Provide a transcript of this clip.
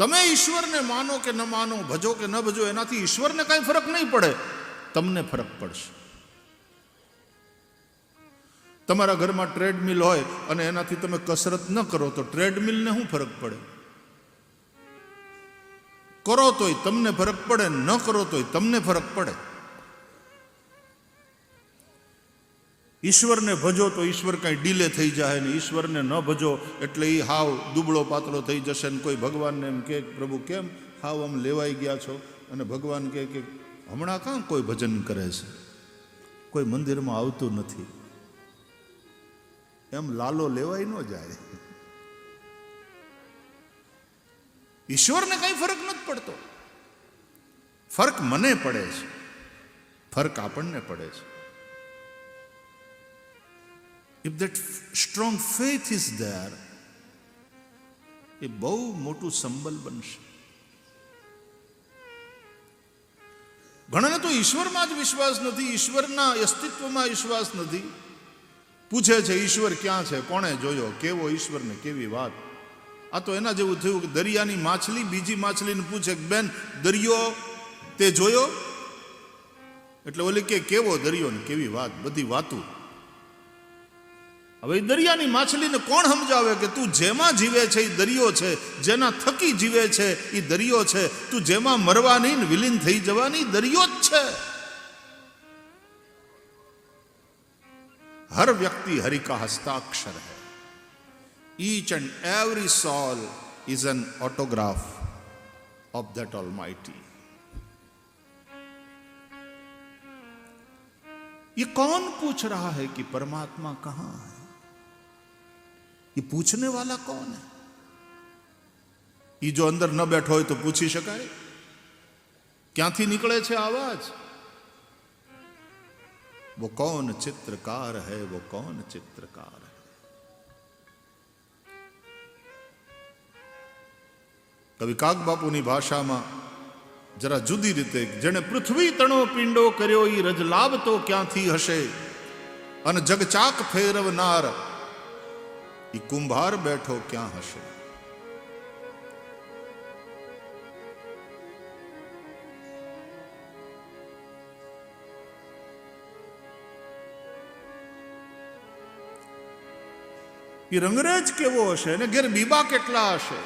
તમે ઈશ્વરને માનો કે ન માનો, ભજો કે ન ભજો, એનાથી ઈશ્વરને કાંઈ ફરક નહીં પડે. તમને ફરક પડશે. તમારા ઘરમાં ટ્રેડમિલ હોય અને એનાથી તમે કસરત ન કરો, તો ટ્રેડમિલને શું ફરક પડે? કરો તોય તમને ફરક પડે, ન કરો તોય તમને ફરક પડે. ઈશ્વરને ભજો તો ઈશ્વર કાંઈ ડીલે થઈ જાય ને ઈશ્વરને ન ભજો એટલે એ હાવ દુબળો પાતળો થઈ જશે ને કોઈ ભગવાનને એમ કે, પ્રભુ, કેમ હાવ આમ લેવાઈ ગયા છો? અને ભગવાન કહે કે, હમણાં કાં કોઈ ભજન કરે છે? કોઈ મંદિરમાં આવતું નથી. એમ લાલો લેવાય ન જાય. ઈશ્વરને કંઈ ફરક નથી પડતો. ફરક મને પડે છે. ફરક આપણને પડે છે. If that strong faith is there એ બહુ મોટું સંબલ બનશે. ઘણાને તો ઈશ્વરમાં જ વિશ્વાસ નથી, ઈશ્વરના અસ્તિત્વમાં વિશ્વાસ નથી. પૂછે છે, ઈશ્વર ક્યાં છે? કોણે જોયો? કેવો ઈશ્વર ને કેવી વાત? આ તો એના જેવું થયું કે દરિયાની માછલી બીજી માછલીને પૂછે બેન, દરિયો તે જોયો? એટલે ઓલી કે, કેવો દરિયો ને કેવી વાત? બધી વાતું. હવે એ દરિયાની માછલીને કોણ સમજાવે કે તું જેમાં જીવે છે એ દરિયો છે જેના થકી જીવે છે એ દરિયો છે તું જેમાં મરવાની ને વિલીન થઈ જવાની દરિયો જ છે हर व्यक्ति हरि का हस्ताक्षर है each and every soul is an autograph of that all ये कौन पूछ रहा है कि परमात्मा कहां है એ પૂછને વાલા કોણ એ જો અંદર ન બેઠો હોય તો પૂછી શકાય? ક્યાંથી નીકળે છે આવાજ વો કોણ ચિત્રકાર હૈ, વો કોણ ચિત્રકાર હૈ? કવિ કાગબાપુની ભાષામાં જરા જુદી રીતે, જેણે પૃથ્વી તણો પિંડો કર્યો એ રજલાભ તો ક્યાંથી હશે? અને જગચાક ફેરવનાર ઈ કુંભાર બેઠો ક્યાં હશે એ રંગરેજ કેવો હશે અને ઘેર બીબા કેટલા હશે